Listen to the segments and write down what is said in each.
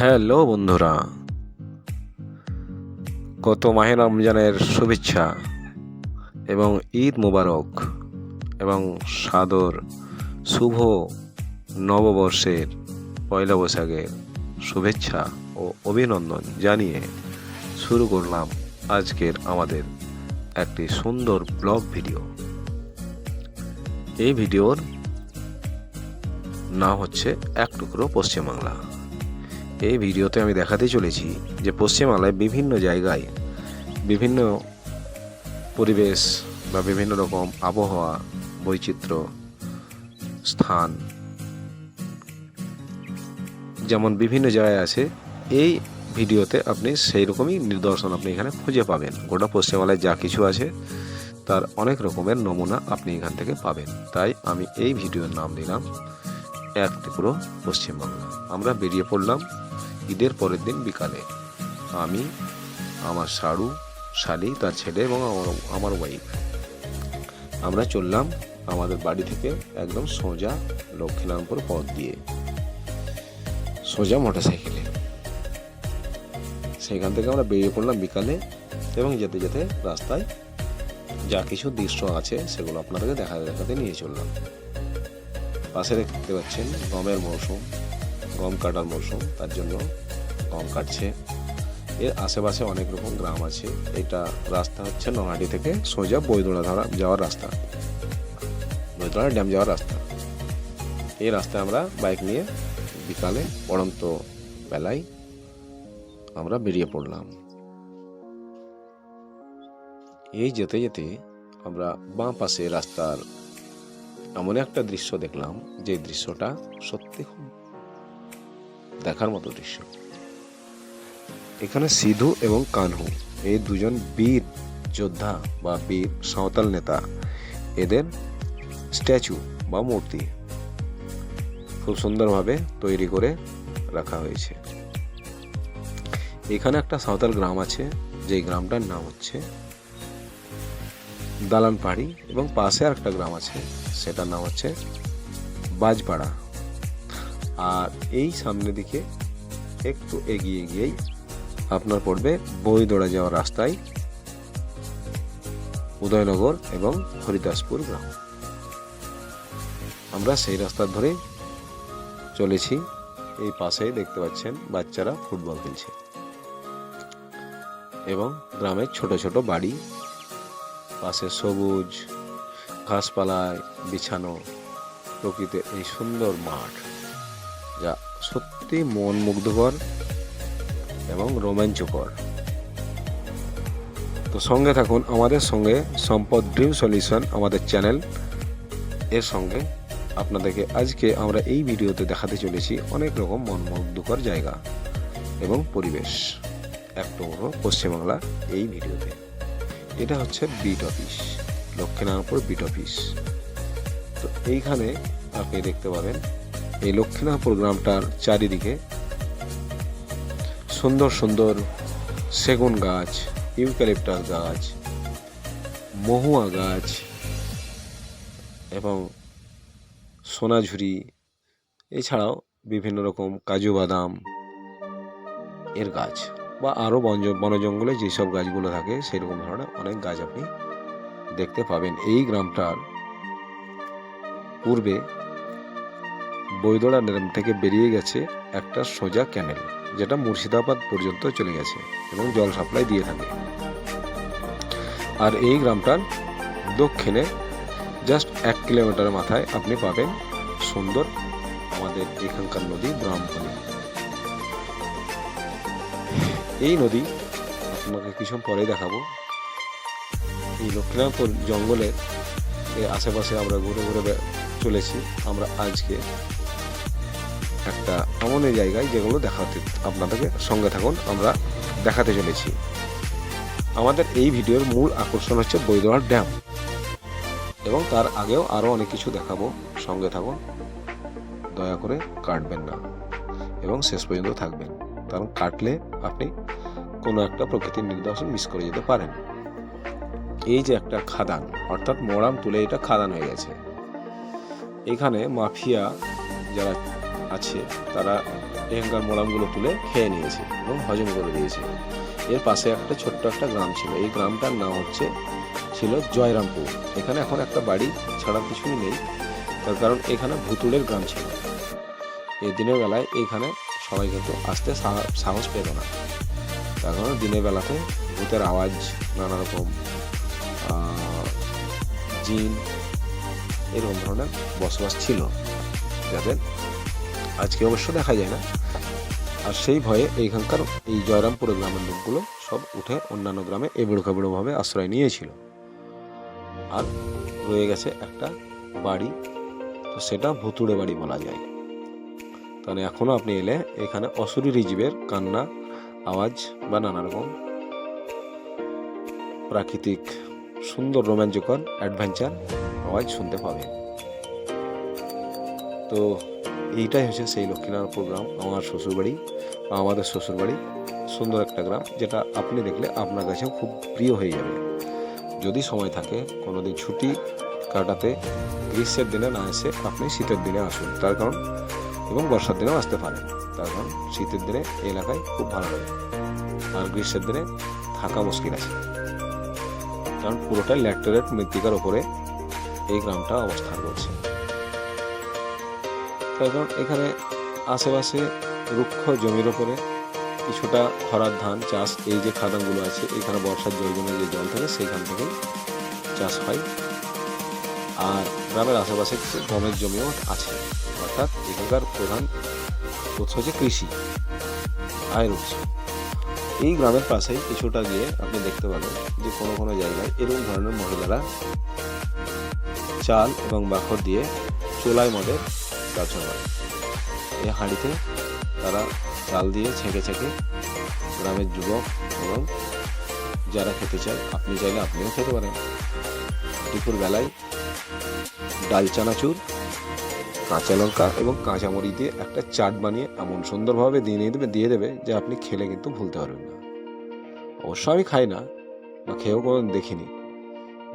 Hello বন্ধুরা। গত মাহে রমজানের শুভেচ্ছা এবং ঈদ মুবারক এবং সাদর শুভ নববর্ষের পয়লা বৈশাখের শুভেচ্ছা ও অভিনন্দন জানিয়ে শুরু করলাম আজকের আমাদের একটি সুন্দর ব্লগ ভিডিও। এই ভিডিওর নাম হচ্ছে এক টুকরো পশ্চিমবাংলা। এই ভিডিওতে আমি দেখাতে চলেছি যে পশ্চিমবাংলায় বিভিন্ন জায়গায় বিভিন্ন পরিবেশ বা বিভিন্ন রকম আবহাওয়া বৈচিত্র্য স্থান যেমন বিভিন্ন জায়গায় আছে, এই ভিডিওতে আপনি সেই রকমই নিদর্শন আপনি এখানে খুঁজে পাবেন। গোটা পশ্চিমবাংলায় যা কিছু আছে, তার অনেক রকমের নমুনা আপনি এখান থেকে পাবেন। তাই আমি এই ভিডিওর নাম দিলাম, এক টুকরো পশ্চিমবাংলা। আমরা বেরিয়ে পড়লাম ঈদের পরের দিন বিকালে। আমি, আমার শাড়ু শালি, তার ছেলে এবং আমার আমার ওয়াইফ আমরা চললাম আমাদের বাড়ি থেকে একদম সোজা লক্ষ্মীনারায়ণপুর পথ দিয়ে। সোজা মোটর সাইকেলে সেখান থেকে আমরা বেরিয়ে পড়লাম বিকালে এবং যেতে যেতে রাস্তায় যা কিছু দৃশ্য আছে সেগুলো আপনাদেরকে দেখা, দেখাতে নিয়ে চললাম। পাশে দেখতে পাচ্ছেন গমের মৌসুম। গম কাটার মৌসুম, তার জন্য গম কাটছে। এর আশেপাশে অনেক রকম গ্রাম আছে। এটা রাস্তা হচ্ছে নহাটি থেকে সোজা বইদোড়া ধরা যাওয়ার রাস্তা। বইদোড়া ড্যাম যাওয়ার রাস্তা। এই রাস্তায় আমরা বাইক নিয়ে বিকালে পড়ন্ত বেলায় আমরা বেরিয়ে পড়লাম। এই যেতে যেতে আমরা বাঁ পাশে রাস্তার এমন একটা দৃশ্য দেখলাম, যে দৃশ্যটা সত্যি খুব দেখার মতো দৃশ্য। এখানে সিধু এবং কানহু, এই দুজন বীর যোদ্ধা বা বীর সাঁওতাল নেতা। এদের স্ট্যাচু বা মূর্তি খুব সুন্দরভাবে তৈরি করে রাখা হয়েছে। এখানে একটা সাঁওতাল গ্রাম আছে, যেই গ্রামটার নাম হচ্ছে দালান পাহাড়ি এবং পাশে আর একটা গ্রাম আছে, সেটার নাম হচ্ছে বাজপাড়া। আর এই সামনের দিকে একটু এগিয়ে গিয়েই আপনার পড়বে বইদোড়া যাওয়ার রাস্তায় উদয়নগর এবং হরিদাসপুর গ্রাম। আমরা সেই রাস্তার ধরে চলেছি। এই পাশেই দেখতে পাচ্ছেন বাচ্চারা ফুটবল খেলছে। এবং গ্রামের ছোট ছোট বাড়ি, পাশে সবুজ, ঘাসপালায় বিছানো প্রকৃতির এই সুন্দর মাঠ। যা সত্যি মন মুগ্ধকর এবং রোমাঞ্চকর। তো সঙ্গে থাকুন, আমাদের সঙ্গে সম্পদ ড্রিম সলিউশন, আমাদের চ্যানেল। এর সঙ্গে আপনাদেরকে আজকে আমরা এই ভিডিওতে দেখাতে চলেছি অনেক রকম মন মুগ্ধকর জায়গা এবং পরিবেশ। এক টুকরো পশ্চিমবাংলা এই ভিডিওতে। এটা হচ্ছে beat office Lakshminarayanpur beat office. তো এইখানে আপনি দেখতে পাবেন এই লক্ষ্মীনারায়ণপুর গ্রামটার চারিদিকে সুন্দর সুন্দর সেগুন গাছ, ইউক্যালিপটাস গাছ, মহুয়া গাছ এবং সোনাঝুরি, এছাড়াও বিভিন্ন রকম কাজু বাদাম এর গাছ বা আরও বন বন জঙ্গলে যেসব গাছগুলো থাকে সেরকম ধরনের অনেক গাছ আপনি দেখতে পাবেন। এই গ্রামটার পূর্বে বৈদড়া ড্যাম থেকে বেরিয়ে গেছে একটা সোজা ক্যানেল, যেটা মুর্শিদাবাদ পর্যন্ত চলে গেছে এবং জল সাপ্লাই দিয়ে থাকে। আর এই গ্রামটার দক্ষিণে জাস্ট এক কিলোমিটার মাথায় আপনি পাবেন সুন্দর আমাদের এখানকার নদী ব্রাহ্মণী। এই নদী আপনাকে কিছু পরে দেখাবো। এই লক্ষ্মীনাথপুর জঙ্গলের আশেপাশে আমরা ঘুরে ঘুরে চলেছি। আমরা আজকে একটা এমন জায়গায় যেগুলো দেখাতে আপনাদেরকে সঙ্গে থাকুন, আমরা দেখাতে চলেছি। আমাদের এই ভিডিওর মূল আকর্ষণ হচ্ছে বৈদ্যনাথ ড্যাম। এবং তার আগেও আরও অনেক কিছু দেখাবো, সঙ্গে থাকুন। দয়া করে কাটবেন না। এবং শেষ পর্যন্ত থাকবেন। কারণ কাটলে আপনি কোনো একটা প্রকৃতির নিদর্শন মিস করে যেতে পারেন। এই যে একটা খাদান, অর্থাৎ মোরাম তুলে এটা খাদান হয়ে গেছে। এখানে মাফিয়া যারা আছে, তারা এখানকার মোড়ামগুলো তুলে খেয়ে নিয়েছে এবং হজম করে দিয়েছে। এর পাশে একটা ছোট্ট একটা গ্রাম ছিল। এই গ্রামটার নাম হচ্ছে, ছিল জয়রামপুর। এখানে এখন একটা বাড়ি ছাড়া কিছুই নেই, তার কারণ এখানে ভুতুড়ের গ্রাম ছিল। এই দিনের বেলায় এইখানে সবাই কিন্তু আসতে সাহস পেত না। তার কারণ দিনের বেলাতে ভূতের আওয়াজ নানা রকম জিন এরকম ধরনের বসবাস ছিল, যাদের আজকে অবশ্য দেখা যায় না। আর সেই ভয়ে এইখানকার এই জয়রামপুরের গ্রামের লোকগুলো সব উঠে অন্যান্য গ্রামে এবড়ো খেবড়োভাবে আশ্রয় নিয়েছিল। আর রয়ে গেছে একটা বাড়ি, তো সেটা ভুতুড়ে বাড়ি বলা যায়। তাহলে এখনও আপনি এলে এখানে অসুরি জীবের কান্না, আওয়াজ বা নানা রকম প্রাকৃতিক, সুন্দর রোমাঞ্চকর অ্যাডভেঞ্চার আওয়াজ শুনতে পাবেন তো এইটাই হচ্ছে সেই লক্ষ্মীনারায়ণপুর গ্রাম আমার শ্বশুরবাড়ি, আমাদের শ্বশুরবাড়ি, সুন্দর একটা গ্রাম, যেটা আপনি দেখলে আপনার কাছেও খুব প্রিয় হয়ে যাবে। যদি সময় থাকে, কোনোদিন ছুটি কাটাতে, গ্রীষ্মের দিনে না এসে আপনি শীতের দিনে আসুন। তার কারণ, এবং বর্ষার দিনেও আসতে পারেন। তার কারণ, শীতের দিনে এই এলাকায় খুব ভালো লাগে। আর গ্রীষ্মের দিনে থাকা মুশকিল আছে। কারণ পুরোটাই ল্যাটেরেট মৃত্তিকার ওপরে এই গ্রামটা অবস্থান করছে। কারণ এখানে আশেপাশে রুক্ষ জমির ওপরে কিছুটা খরার ধান চাষ, এই যে খাদানগুলো আছে, এখানে বর্ষার জল জমে যে জল থাকে, সেইখান থেকে চাষ হয়। আর গ্রামের আশেপাশে কিছু গমের জমিও আছে। অর্থাৎ এখানকার প্রধান উৎস হচ্ছে কৃষি, আয়ের উৎস। এই গ্রামের পাশেই কিছুটা গিয়ে আপনি দেখতে পাবেন যে কোনো কোনো জায়গায় এরকম ধরনের মহিলারা চাল এবং বাখর দিয়ে চোলাই মদের ব্যবসা করে এই হাঁড়িতে তারা চাল দিয়ে ছেঁকে ছেঁকে গ্রামের যুবক এবং যারা খেতে চায়, আপনি চাইলে আপনিও খেতে পারেন। দুপুর বেলায় ডাল চানাচুর, কাঁচা লঙ্কা এবং কাঁচামরিচ দিয়ে একটা চাট বানিয়ে এমন সুন্দরভাবে দিয়ে দেবে দিয়ে দেবে যে আপনি খেলে কিন্তু ভুলতে পারবেন না। অবশ্য আমি খাই না বা খেয়েও কোনো দেখিনি।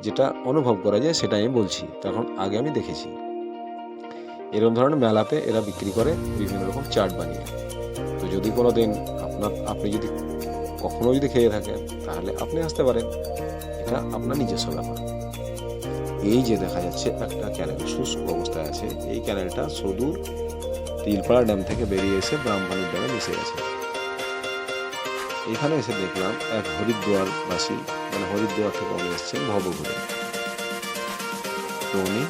যেটা অনুভব করা যায় সেটা আমি বলছি, তখন আগে আমি দেখেছি। এরকম ধরনের মেলাতে এরা বিক্রি করে বিভিন্ন রকম চাট বানিয়ে। তো যদি কোনো দিন আপনার, আপনি যদি কখনো যদি খেয়ে থাকেন, তাহলে আপনি আসতে পারেন। এটা আপনার নিজস্ব ব্যাপার। এই যে দেখা যাচ্ছে একটা ক্যানেল শুষ্ক অবস্থায় আছে, এই ক্যানেলটা সদূর তিলপাড়া ড্যাম থেকে বেরিয়ে এসে ব্রাহ্মণের ড্যামে মিশে গেছে। এখানে এসে দেখলাম এক হরিদ্বারবাসী মানে হরিদ্বার থেকে উনি এসেছেন, ভবঘুরে। তো উনি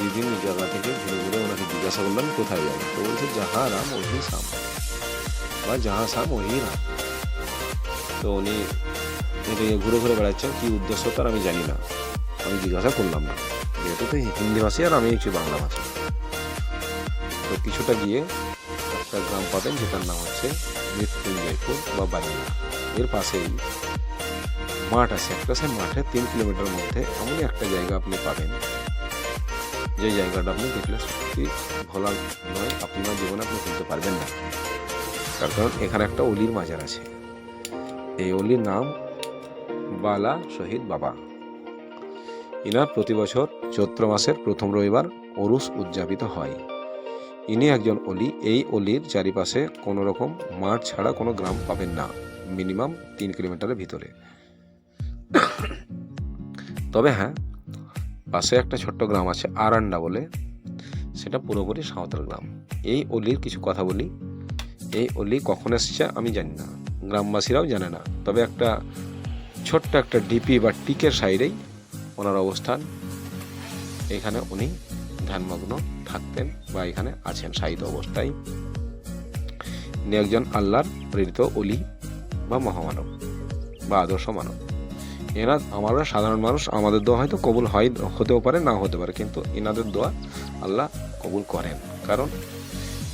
বিভিন্ন জায়গা থেকে ঘুরে ঘুরে ওনাকে জিজ্ঞাসা করলাম, কোথায় যাবেন? তো বলছে যাহা রাম ওহি সাম। বা যাহা সাম ওহি রাম। তো উনি ঘুরে ঘুরে বেড়াচ্ছেন, কী উদ্দেশ্য তার আমি জানি না। আমি জিজ্ঞাসা করলাম না। যেহেতু তো হিন্দি ভাষী আর আমি হচ্ছে বাংলা ভাষী। তো কিছুটা গিয়ে একটা গ্রাম পাবেন, যেটার নাম হচ্ছে মৃত্যুঞ্জয়পুর বা বাড়িয়া এর পাশেই মাঠ আছে, একটা সে মাঠে তিন কিলোমিটার মধ্যে এমনই একটা জায়গা আপনি পাবেন। যে জায়গাটা আপনি দেখলে সত্যি ভোলা নয় আপনার জীবনে আপনি ভুলতে পারবেন না। তার কারণ এখানে একটা অলির মাজার আছে। এই অলির নাম বালা শহীদ বাবা। ইনার প্রতি বছর চৈত্র মাসের প্রথম রবিবার ওরুস উদযাপিত হয়। ইনি একজন অলি। এই অলির চারিপাশে কোনো রকম মাঠ ছাড়া কোনো গ্রাম পাবেন না, মিনিমাম তিন কিলোমিটারের ভিতরে। তবে হ্যাঁ পাশে একটা ছোট্ট গ্রাম আছে আরান্ডা বলে, সেটা পুরোপুরি সাঁওতাল গ্রাম। এই অলির কিছু কথা বলি। এই অলি কখন এসছে আমি জানি না, গ্রামবাসীরাও জানে না। তবে একটা ছোট্ট একটা ডিপি বা টিকের সাইডেই ওনার অবস্থান। এখানে উনি ধ্যানমগ্ন থাকতেন বা এখানে আছেন সাহিত্য অবস্থায়। ইনি একজন আল্লাহর প্রেরিত অলি বা মহামানব বা আদর্শ মানব। এরা আমরা সাধারণ মানুষ, আমাদের দোয়া হয়তো কবুল হয়, হতেও পারে না হতে পারে, কিন্তু এনাদের দোয়া আল্লাহ কবুল করেন। কারণ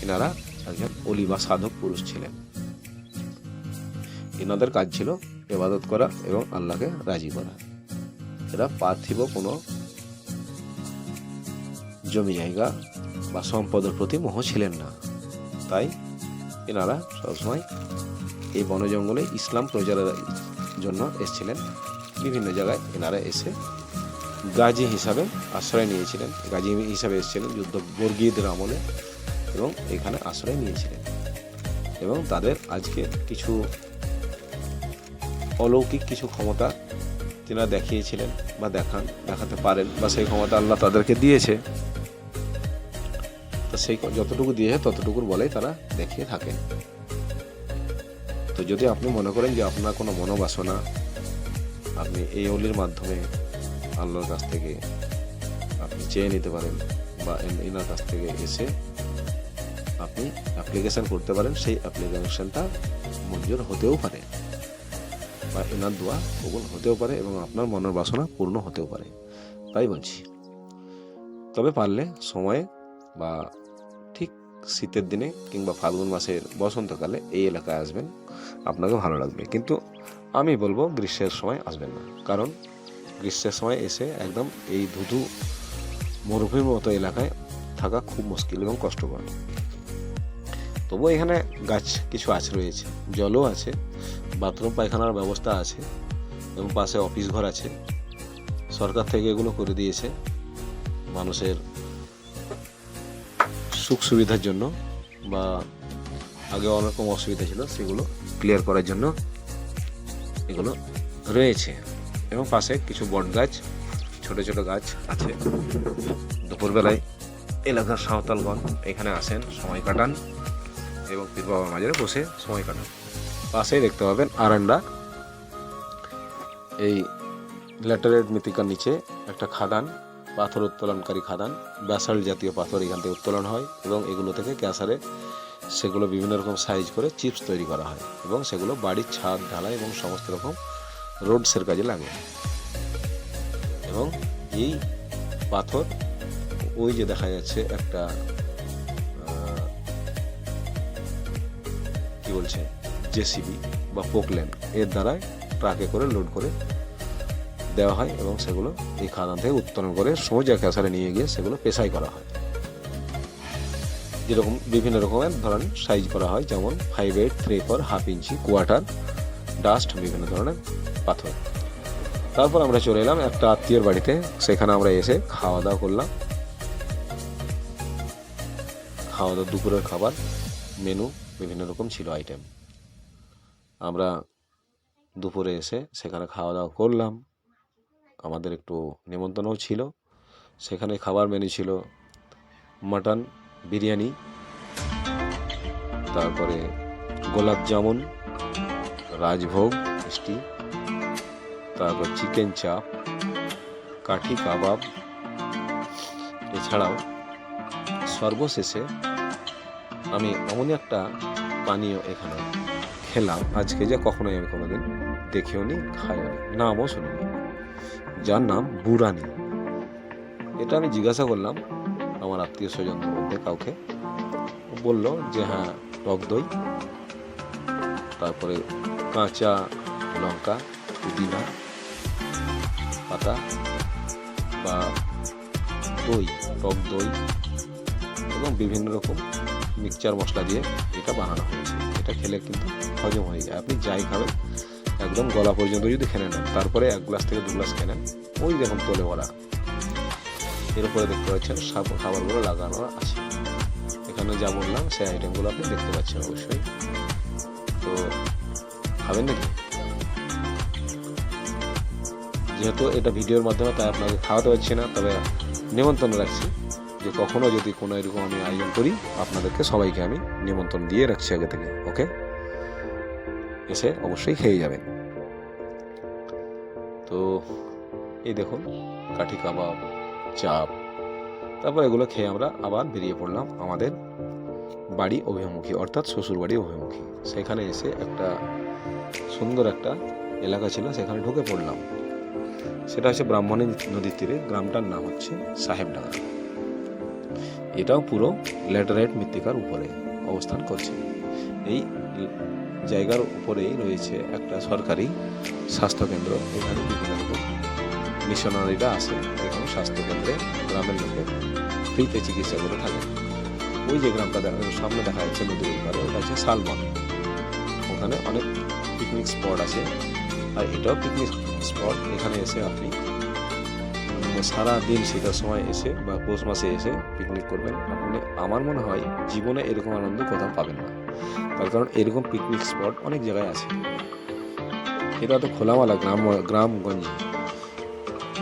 এনারা একজন অলি বা সাধক পুরুষ ছিলেন। এনাদের কাজ ছিল এবাদত করা এবং আল্লাহকে রাজি করা। এরা পার্থিব কোনো জমি জায়গা বা সম্পদের প্রতি মোহ ছিলেন না। তাই এনারা সবসময় এই বন জঙ্গলে ইসলাম প্রচারের জন্য এসেছিলেন। বিভিন্ন জায়গায় এনারা এসে গাজী হিসাবে আশ্রয় নিয়েছিলেন। গাজী হিসাবে এসেছিলেন যুদ্ধ বর্গীয়দের আমলে এবং এখানে আশ্রয় নিয়েছিলেন। এবং তাদের আজকে কিছু অলৌকিক কিছু ক্ষমতা তিনারা দেখিয়েছিলেন বা দেখান, দেখাতে পারেন বা সেই ক্ষমতা আল্লাহ তাদেরকে দিয়েছে। সেই যতটুকু দিয়েছে ততটুকুর বলেই তারা দেখিয়ে থাকেন। তো যদি আপনি মনে করেন যে আপনার কোনো মনোবাসনা, আপনি এই অলির মাধ্যমে আল্লাহর কাছ থেকে আপনি চেয়ে নিতে পারেন বা এন- এনার কাছ থেকে এসে আপনি অ্যাপ্লিকেশান করতে পারেন, সেই অ্যাপ্লিকেশনটা মঞ্জুর হতেও পারে বা এনার দোয়া কবুল হতেও পারে এবং আপনার মনের বাসনা পূর্ণ হতেও পারে। তাই বলছি। তবে পারলে সময়ে বা শীতের দিনে কিংবা ফাল্গুন মাসের বসন্তকালে এই এলাকায় আসবেন। আপনাকে ভালো লাগবে। কিন্তু আমি বলব গ্রীষ্মের সময় আসবেন না। কারণ গ্রীষ্মের সময় এসে একদম এই ধুধু মরুভূমির মতো এলাকায় থাকা খুব মুশকিল এবং কষ্টকর। তবুও এখানে গাছ কিছু আছে রয়েছে। জলও আছে, বাথরুম, পায়খানার ব্যবস্থা আছে এবং পাশে অফিস ঘর আছে। সরকার থেকে এগুলো করে দিয়েছে। মানুষের সুখ সুবিধার জন্য বা আগে অনেক রকম অসুবিধা ছিল, সেগুলো ক্লিয়ার করার জন্য এগুলো রয়েছে। এবং পাশে কিছু বট গাছ, ছোট ছোট গাছ আছে। দুপুরবেলায় এলাকার সাঁওতালগণ এখানে আসেন, সময় কাটান এবং পীর বাবার মাঝে বসে সময় কাটান। পাশেই দেখতে পাবেন আরান্ডা। এই ল্যাটারেট মৃত্তিকার নিচে একটা খাদান। পাথর উত্তোলনকারী খাদান ব্যাসাল্ট জাতীয় পাথর এখান থেকে উত্তোলন হয় এবং এগুলো থেকে ক্যাসারে সেগুলো বিভিন্ন রকম সাইজ করে চিপস তৈরি করা হয় এবং সেগুলো বাড়ির ছাদ, ঢালাই এবং সমস্ত রকম রোডসের কাজে লাগে। এবং এই পাথর, ওই যে দেখা যাচ্ছে একটা কি বলছে, জেসিবি বা পোকলেন, এর দ্বারাই ট্রাকে করে লোড করে দেওয়া হয় এবং সেগুলো এই খাদান থেকে উত্তোলন করে সোজা ক্যাসারে নিয়ে গিয়ে সেগুলো পেশাই করা হয়। যেরকম বিভিন্ন রকমের ধরনের সাইজ করা হয়, যেমন five eight three four half inch quarter dust বিভিন্ন ধরনের পাথর। তারপর আমরা চলে এলাম একটা আত্মীয়র বাড়িতে। সেখানে আমরা এসে খাওয়া দাওয়া করলাম। খাওয়া দাওয়া দুপুরের খাবার মেনু বিভিন্ন রকম ছিল আইটেম আমরা দুপুরে এসে সেখানে খাওয়া দাওয়া করলাম। আমাদের একটু নেমন্তন্নও ছিল। সেখানে খাবার মেনু ছিল মাটন, বিরিয়ানি, তারপরে গোলাপ জামুন, রাজভোগ, মিষ্টি, তারপর চিকেন চাপ, কাঠি কাবাব। এছাড়াও সর্বশেষে আমি এমনই একটা পানীয় এখানে খেলাম। আজকে যে কখনোই আমি কোনোদিন দেখেও নি খাইও নি নামও শুনিনি। যার নাম বুরানি এটা আমি জিজ্ঞাসা করলাম আমার আত্মীয় স্বজনদের মধ্যে কাউকে। বলল যে হ্যাঁ টক দই, তারপরে কাঁচা লঙ্কা, পুদিনা, পাতা বা দই, টক দই এবং বিভিন্ন রকম মিক্সচার মশলা দিয়ে এটা বানানো হয়েছে। এটা খেলে কিন্তু হজম হয়ে যায়। আপনি যাই খাবেন একদম গলা পর্যন্ত যদি খেয়ে নেন, তারপরে এক গ্লাস থেকে দু গ্লাস খেয়ে নেন, ওই দেখুন তোলে ভরা। এর উপরে দেখতে পাচ্ছেন খাবারগুলো লাগানো আছে। এখানে যা বললাম, সেই আইটেমগুলো আপনি দেখতে পাচ্ছেন অবশ্যই। তো, খাবেন নাকি? যেহেতু এটা ভিডিওর মাধ্যমে, তাই আপনাকে খাওয়াতে পারছি না, তবে নিমন্ত্রণ রাখছি যে কখনো যদি কোনো এরকম আমি আয়োজন করি, আপনাদেরকে সবাইকে আমি নিমন্ত্রণ দিয়ে রাখছি আগে থেকে ওকে এসে অবশ্যই খেয়ে যাবেন। তো এই দেখুন, কাঠি কাবাব, চাপ, তারপর এগুলো খেয়ে আমরা আবার বেরিয়ে পড়লাম আমাদের বাড়ি অভিমুখী, অর্থাৎ শ্বশুর বাড়ি অভিমুখী। সেখানে এসে একটা সুন্দর একটা এলাকা ছিল, সেখানে ঢুকে পড়লাম। সেটা হচ্ছে ব্রাহ্মণী নদীর তীরে, গ্রামটার নাম হচ্ছে সাহেবডাঙ্গা। এটাও পুরো ল্যাটারাইট মৃত্তিকার উপরে অবস্থান করছে। এই জায়গার উপরেই রয়েছে একটা সরকারি স্বাস্থ্যকেন্দ্র। এখানে বিভিন্ন রকম মিশনারিরা আসে এখানে স্বাস্থ্যকেন্দ্রে গ্রামের লোকের ফ্রিতে চিকিৎসা করে থাকে ওই যে গ্রামটা দেখা সামনে দেখা যাচ্ছে নদীর পারে ওটা হচ্ছে শালবন। ওখানে অনেক পিকনিক স্পট আছে। আর এটাও পিকনিক স্পট এখানে এসে আপনি উম, সারা দিন শীতের সময় এসে বা পৌষ মাসে এসে পিকনিক করবেন। আপনি আমার মনে হয় জীবনে এরকম আনন্দ কোথাও পাবেন না। তার কারণ এরকম পিকনিক স্পট অনেক জায়গায় আছে। এটা তো খোলামেলা গ্রাম গ্রামগঞ্জে।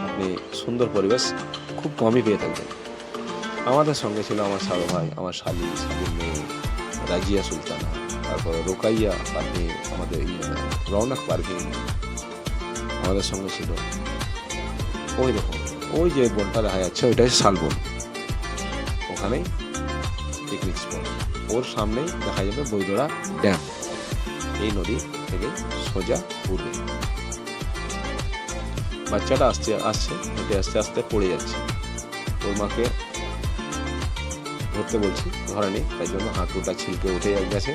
আপনি সুন্দর পরিবেশ খুব কমই পেয়ে থাকবেন। আমাদের সঙ্গে ছিল আমার সারো ভাই আমার শালি শালির মেয়ে রাজিয়া সুলতানা তারপরে রোকাইয়া পারভিন আমাদের ইয়ে, রৌনক পারভিন। আমাদের সঙ্গে ছিল ওই দেখুন ওই যে বনটা দেখা যাচ্ছে ওইটা হচ্ছে শালবন ওখানেই পিকনিক স্পট ওর সামনেই দেখা যাবে বৈদড়া ড্যাম। এই নদী থেকে সোজা পূর্বে বাচ্চাটা আসছে আসছে, হেঁটে আস্তে আস্তে পড়ে যাচ্ছে। ওর মাকে ধরতে বলছি ধরেনি তাই জন্য হাঁটুটা ছিলকে উঠে গেছে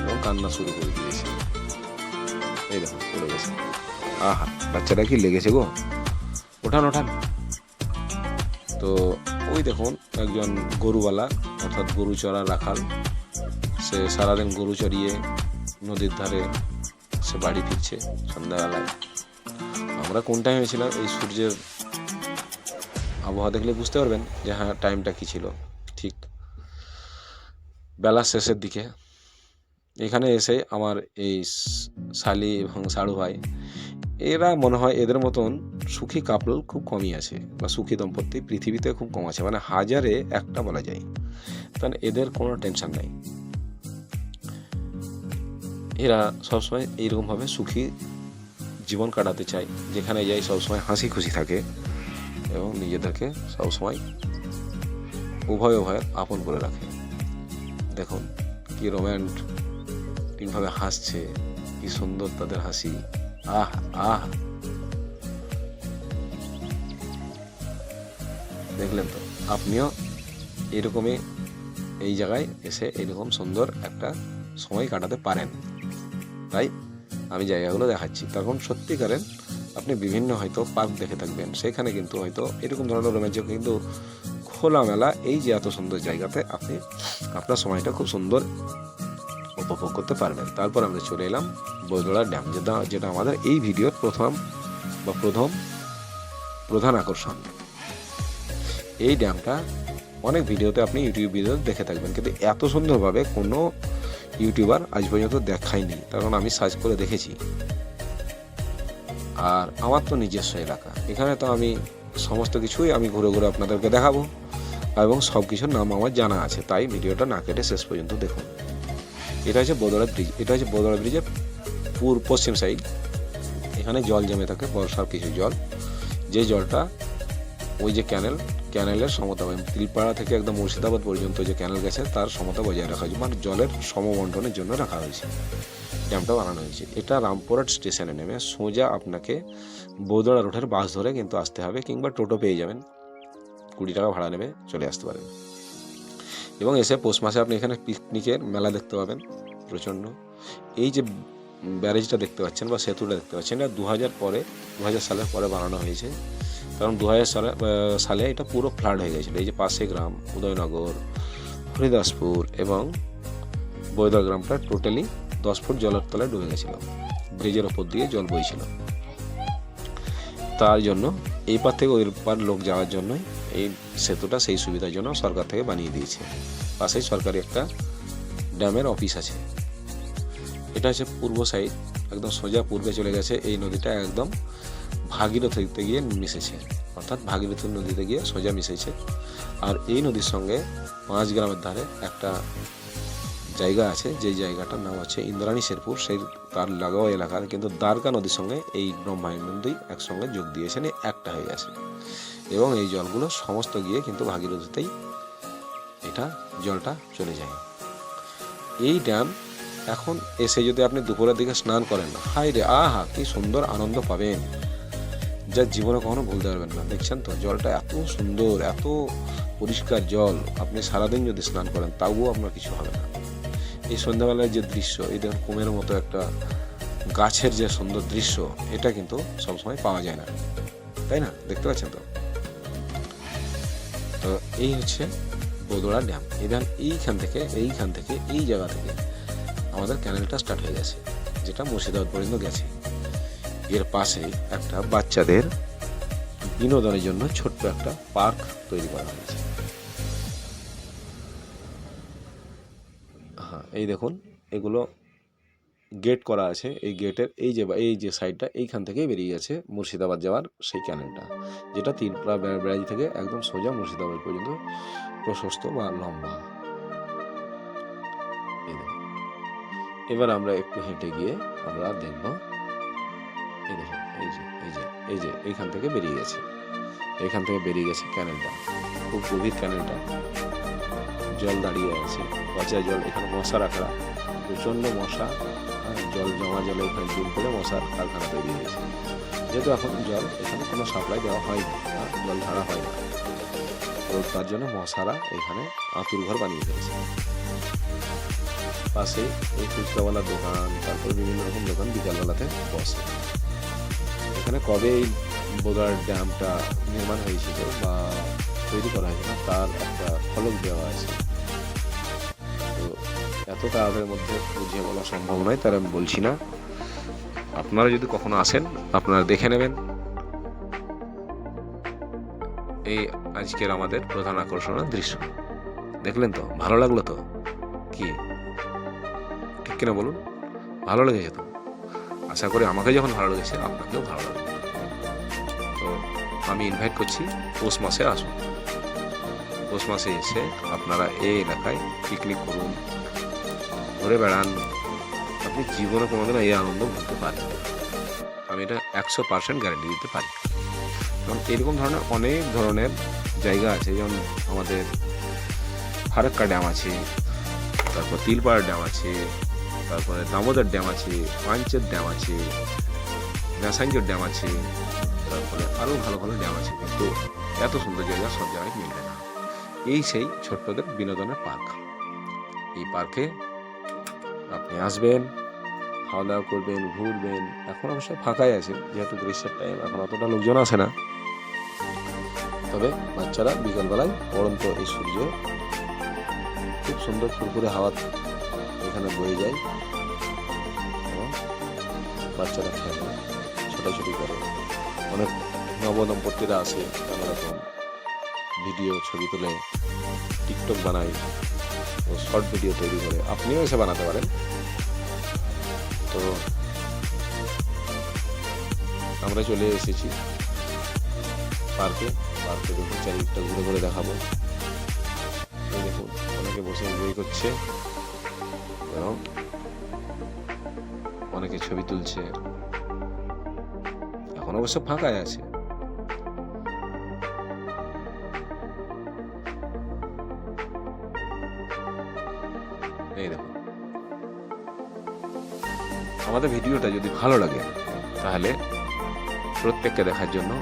এবং কান্না শুরু করে দিয়েছে। এই দেখুন পড়ে গেছে। আহা, বাচ্চাটা কি লেগেছে গো? ওঠান ওঠান। তো ওই দেখুন, একজন গরুওয়ালা অর্থাৎ গরু চড়া রাখাল। সে সারাদিন গরু চড়িয়ে নদীর ধারে সে বাড়ি ফিরছে সন্ধ্যাবেলায়। আমরা কোন টাইমে ছিলাম এই সূর্যের আবহাওয়া দেখলে বুঝতে পারবেন যে হ্যাঁ টাইমটা কী ছিল। ঠিক বেলা শেষের দিকে। এখানে এসে আমার এই শালি এবং সাড়ু ভাই এরা মনে হয় এদের মতন সুখী কাপল খুব কমই আছে বা সুখী দম্পতি পৃথিবীতে খুব কম আছে মানে হাজারে একটা বলা যায়। কারণ এদের কোনো টেনশন নাই। এরা সবসময় এইরকমভাবে সুখী জীবন কাটাতে চায়, যেখানে যাই সবসময় হাসি খুশি থাকে এবং নিজেদেরকে সবসময় উভয় উভয়ের আপন করে রাখে। দেখুন, কি রোম্যান্টিকভাবে হাসছে, কি সুন্দর তাদের হাসি। আহ আহ। দেখলেন তো, আপনিও এরকমই এই জায়গায় এসে এরকম সুন্দর একটা সময় কাটাতে পারেন। তাই আমি জায়গাগুলো দেখাচ্ছি। তখন সত্যিকারের আপনি বিভিন্ন হয়তো পার্ক দেখে থাকবেন। সেখানে কিন্তু হয়তো এরকম ধরনের রোমাঞ্চ কিন্তু খোলামেলা, এই যে এত সুন্দর জায়গাতে আপনি আপনার সময়টা খুব সুন্দর উপভোগ করতে পারবেন। তারপর আমরা চলে এলাম বৈদড়া ড্যাম, যেটা যেটা আমাদের এই ভিডিওর প্রথম বা প্রথম, প্রধান আকর্ষণ। এই ড্যামটা অনেক ভিডিওতে আপনি ইউটিউব ভিডিও দেখে থাকবেন, কিন্তু এত সুন্দরভাবে কোনো ইউটিউবার আজ পর্যন্ত দেখায়নি, কারণ আমি সার্চ করে দেখেছি। আর আমার তো নিজস্ব এলাকা, এখানে তো আমি সমস্ত কিছুই আমি ঘুরে ঘুরে আপনাদেরকে দেখাবো, এবং সব কিছুর নাম আমার জানা আছে, তাই ভিডিওটা না কেটে শেষ পর্যন্ত দেখুন। এটা হচ্ছে বদলা ব্রিজ, এটা হচ্ছে বদলা ব্রিজের পূর্ব পশ্চিম সাইড এখানে জল জমে থাকে, বর্ষার কিছু জল। যে জলটা ওই যে ক্যানেল ক্যানেলের সমতা তিলপাড়া থেকে একদম মুর্শিদাবাদ পর্যন্ত যে ক্যানেল গেছে, তার সমতা বজায় রাখা হয়েছে। মানে জলের সমবন্টনের জন্য রাখা হয়েছে। ড্যামটা বানানো হয়েছে। এটা রামপুরহাট স্টেশনে নেমে সোজা আপনাকে বৌদড়া রোডের বাস ধরে কিন্তু আসতে হবে কিংবা টোটো পেয়ে যাবেন। কুড়ি টাকা ভাড়া নেবে, চলে আসতে পারেন। এবং এসে পৌষ মাসে আপনি এখানে পিকনিকের মেলা দেখতে পাবেন প্রচণ্ড। এই যে ব্যারেজটা দেখতে পাচ্ছেন বা সেতুটা দেখতে পাচ্ছেন। এটা দু হাজার পরে দু হাজার সালের পরে বানানো হয়েছে। কারণ দু হাজার সালে সালে এটা পুরো ফ্লাড হয়ে গেছিল। এই যে পাশে গ্রাম, উদয়নগর, হরিদাসপুর এবং বৈদর গ্রামটা টোটালি দশ ফুট জলের তলায় ডুবে গেছিল। ব্রিজের ওপর দিয়ে জল বইছিল। তার জন্য এই পার থেকে ওই পার লোক যাওয়ার জন্যই এই সেতুটা সেই সুবিধার জন্য সরকার থেকে বানিয়ে দিয়েছে। পাশেই সরকারি একটা ড্যামের অফিস আছে। এটা হচ্ছে পূর্ব সাইড, একদম সোজা পূর্বে চলে গেছে এই নদীটা, একদম ভাগীরথীতে গিয়ে মিশেছে। অর্থাৎ ভাগীরথী নদীতে গিয়ে সোজা মিশেছে। আর এই নদীর সঙ্গে পাঁচ গ্রামের ধারে একটা জায়গা আছে, যে জায়গাটার নাম হচ্ছে ইন্দ্রাণী শেরপুর। সেই তার লাগাও এলাকার কিন্তু দ্বারকা নদীর সঙ্গে এই ব্রহ্মায়ণ নদী একসঙ্গে যোগ দিয়েছেন এই একটা হয়ে গেছে। এবং এই জলগুলো সমস্ত গিয়ে কিন্তু ভাগীরথীতেই এটা জলটা চলে যায়। এই ড্যাম এখন এসে যদি আপনি দুপুরের দিকে স্নান করেন হাই রে, আহা, কি সুন্দর আনন্দ পাবেন। যা জীবনে কখনো ভুলতে পারবেন না। দেখছেন তো, জলটা এত সুন্দর, এত পরিষ্কার জল। আপনি সারাদিন যদি স্নান করেন, তাও আপনার কিছু হবে না। এই সন্ধ্যাবেলায় যে দৃশ্য, এই দেখুন কুমের মতো একটা গাছের যে সুন্দর দৃশ্য, এটা কিন্তু সবসময় পাওয়া যায় না। তাই না? দেখতে পাচ্ছেন তো? তো এই হচ্ছে বদোড়া ড্যাম। এখান এইখান থেকে এইখান থেকে, এই জায়গা থেকে আমাদের ক্যানেলটা স্টার্ট হয়ে গেছে, যেটা মুর্শিদাবাদ পর্যন্ত গেছে। এর পাশে একটা বাচ্চাদের বিনোদনের জন্য ছোট্ট একটা পার্ক তৈরি করা হয়েছে। হ্যাঁ এই দেখুন, এগুলো গেট করা আছে, এই গেটের এই যে এই যে সাইডটা এইখান থেকেই বেরিয়ে গেছে মুর্শিদাবাদ যাওয়ার সেই ক্যানেলটা, যেটা তিনপুরা ব্যা- ব্যারাজ থেকে একদম সোজা মুর্শিদাবাদ পর্যন্ত প্রশস্ত বা লম্বা। এবার আমরা একটু হেঁটে গিয়ে আমরা দেখব এই দেখুন, এই যে এই যে এই যে এইখান থেকে বেরিয়ে গেছে। এখান থেকে বেরিয়ে গেছে ক্যানেলটা। খুব গভীর ক্যানেলটা। জল দাঁড়িয়ে আছে। পচা জল, এখানে মশা রাখা। প্রচণ্ড মশা আর জল জমা জলে এখানে ডুব করে মশার কারখানা তৈরি হয়েছে। যেহেতু এখন জল, এখানে কোনো সাপ্লাই দেওয়া হয় না জল ধারা হয় না তো তার জন্য মশারা এখানে আঁতুর ঘর বানিয়ে ফেলেছে। পাশে এই ফুচকাওয়ালার দোকান, তারপর বিভিন্ন রকম দোকান বিকালবেলাতে বসে। এখানে কবে এই বোদার ড্যামটা নির্মাণ হয়েছিল বা তৈরি করা হয়েছিল তার একটা ফলক দেওয়া আছে। তো এত তাড়াতাড়ির মধ্যে বুঝিয়ে বলা সম্ভব নয়, তার আমি বলছি না। আপনারা যদি কখনো আসেন, আপনারা দেখে নেবেন। এই আজকের আমাদের প্রধান আকর্ষণের দৃশ্য। দেখলেন তো? ভালো লাগল তো? কি? কিনা বলুন? ভালো লেগেছে তো। আশা করি আমাকে যখন ভালো লেগেছে, আপনাকেও ভালো লাগবে। তো আমি ইনভাইট করছি, পৌষ মাসে আসুন। পৌষ মাসে এসে আপনারা এই এলাকায় পিকনিক করুন, ঘুরে বেড়ান। আপনি জীবনে কোনোদিনও এই আনন্দ ভুলতে পারেন আমি এটা একশো পার্সেন্ট গ্যারেন্টি দিতে পারি। কারণ এরকম ধরনের অনেক ধরনের জায়গা আছে, যেমন আমাদের ফারাক্কা ড্যাম আছে, তারপর তিলপাড়া ড্যাম আছে তারপরে দামোদর ড্যাম আছে, পাঞ্চের ড্যাম আছে ম্যাসাঞ্জর ড্যাম আছে, তারপরে আরও ভালো ভালো ড্যাম আছে, কিন্তু এত সুন্দর জায়গা সব জায়গায় মিলবে না। এই সেই ছোট্টদের বিনোদনের পার্ক। এই পার্কে আপনি আসবেন খাওয়া দাওয়া করবেন, ঘুরবেন, এখন অবশ্য ফাঁকাই আছে, যেহেতু গ্রীষ্মের টাইম এখন অতটা লোকজন আসে না। তবে বাচ্চারা বিকালবেলায় পড়ন্ত এই সূর্য, খুব সুন্দর ফুরফুরে হাওয়া এখানে বয়ে যায়। এবং বাচ্চারা খেলে, ছোটাছুটি করে। অনেক নবদম্পতিরা আসে নানা রকম ভিডিও, ছবি তুলে, টিকটক বানায় ও শর্ট ভিডিও তৈরি করে। আপনিও এসে বানাতে পারেন। তো আমরা চলে এসেছি পার্কে। পার্কে দেখুন চারিদিকটা ঘুরে ঘুরে দেখাবো। দেখুন, অনেকে বসে এনজয় করছে। এবং অনেকে ছবি তুলছে। এখন অবশ্য ফাঁকায় আছে। এই দেখুন আমাদের ভিডিওটা যদি ভালো লাগে, তাহলে প্রত্যেককে দেখার জন্য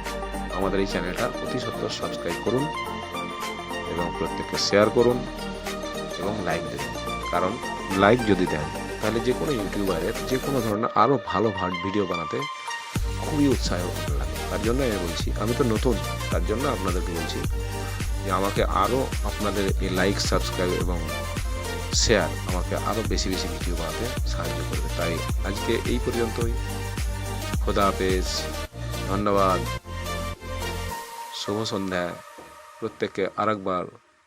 আমাদের এই চ্যানেলটা অতি সত্তর সাবস্ক্রাইব করুন এবং প্রত্যেককে শেয়ার করুন এবং লাইক দেবেন কারণ লাইক যদি দেন, তাহলে যে কোনো ইউটিউবারের যে কোনো ধরনের আরও ভালো ভিডিও বানাতে খুবই উৎসাহ লাগে। তার জন্য আমি বলছি, আমি তো নতুন, তার জন্য আপনাদেরকে বলছি যে আমাকে আরও আপনাদের এই লাইক সাবস্ক্রাইব এবং শেয়ার আমাকে আরও বেশি বেশি ভিডিও বানাতে সাহায্য করবে। তাই আজকে এই পর্যন্তই। খোদা হাফেজ, ধন্যবাদ। শুভ সন্ধ্যা। প্রত্যেককে আরেকবার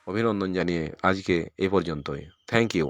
অভিনন্দন জানিয়ে আজকে এ পর্যন্তই। Thank you